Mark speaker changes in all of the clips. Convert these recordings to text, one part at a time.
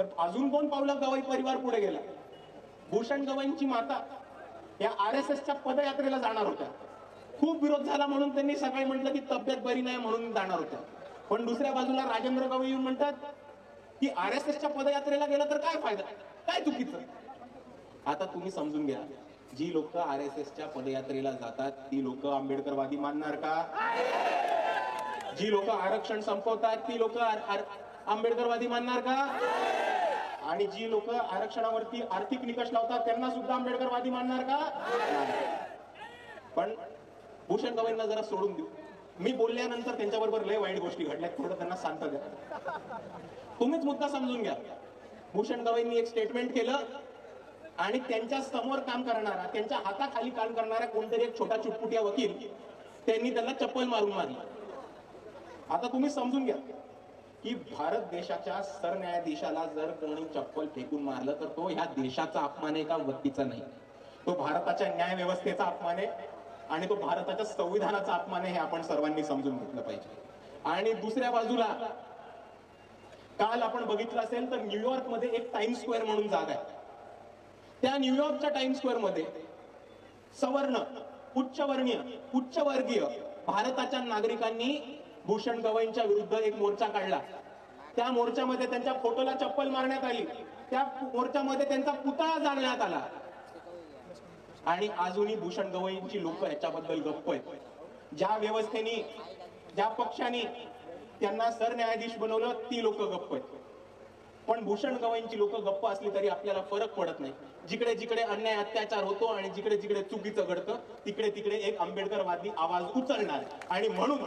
Speaker 1: तर अजून कोण पावलं गवाई परिवार पुढे गेला? भूषण गवाईंची माता या आर एस एसच्या पदयात्रेला जाणार होत्या. खूप विरोध झाला म्हणून त्यांनी सकाळी म्हटलं की तब्येत बरी नाही म्हणून जाणार होत्या. पण दुसऱ्या बाजूला राजेंद्र गवई येऊन म्हणतात की आर एस एसच्या पदयात्रेला गेलं तर काय फायदा? काय चुकीचं? आता तुम्ही समजून घ्या जी लोक आर एस एसच्या पदयात्रेला जातात ती लोक आंबेडकरवादी मानणार का? जी लोक आरक्षण संपवतात ती लोक आंबेडकरवादी मानणार का? आणि जी लोक आरक्षणावरती आर्थिक निकष लावतात त्यांना सुद्धा आंबेडकरवादी मानणार का? पण भूषण गवईंना जरा सोडून देऊ. मी बोलल्यानंतर त्यांच्याबरोबर लय वाईट गोष्टी घडल्यात थोडं त्यांना शांत द्या तुम्हीच मुद्दा समजून घ्या. भूषण गवईंनी एक स्टेटमेंट केलं आणि त्यांच्यासमोर काम करणारा त्यांच्या हाताखाली काम करणारा कोणतरी एक छोटा चुटपुट्या वकील त्यांनी त्यांना चप्पल मारून मारली. आता तुम्ही समजून घ्या. की भारत देशाच्या सरन्यायाधीशाला जर कोणी चप्पल फेकून मारलं तर तो ह्या देशाचा अपमान आहे का व्यक्तीचा नाही? तो भारताच्या न्याय व्यवस्थेचा अपमान आहे आणि तो भारताच्या संविधानाचा अपमान आहे हे आपण सर्वांनी समजून घेतलं पाहिजे. आणि दुसऱ्या बाजूला काल आपण बघितलं असेल तर न्यूयॉर्कमध्ये एक टाइम स्क्वेअर म्हणून जागा आहे. त्या न्यूयॉर्कच्या टाइम स्क्वेअरमध्ये सवर्ण उच्चवर्णीय उच्चवर्गीय भारताच्या नागरिकांनी भूषण गवईंच्या विरुद्ध एक मोर्चा काढला. त्या मोर्चामध्ये त्यांच्या फोटोला चप्पल मारण्यात आली. त्या मोर्चामध्ये त्यांचा पुतळा जाळण्यात आला. आणि अजूनही भूषण गवईंची लोक याच्याबद्दल गप्प आहेत. ज्या व्यवस्थेने ज्या पक्षाने त्यांना सरन्यायाधीश बनवलं ती लोक गप्प आहेत. पण भूषण गवईंची लोक गप्प असली तरी आपल्याला फरक पडत नाही. जिकडे जिकडे अन्याय अत्याचार होतो आणि जिकडे जिकडे चुकीचं घडतं तिकडे तिकडे एक आंबेडकरवादी आवाज उचलणार आणि म्हणून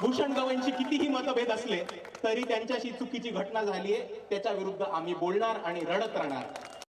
Speaker 1: भूषण गवईंची कितीही मतभेद असले तरी त्यांच्याशी चुकीची घटना झालीये त्याच्या विरुद्ध आम्ही बोलणार आणि रडत राहणार.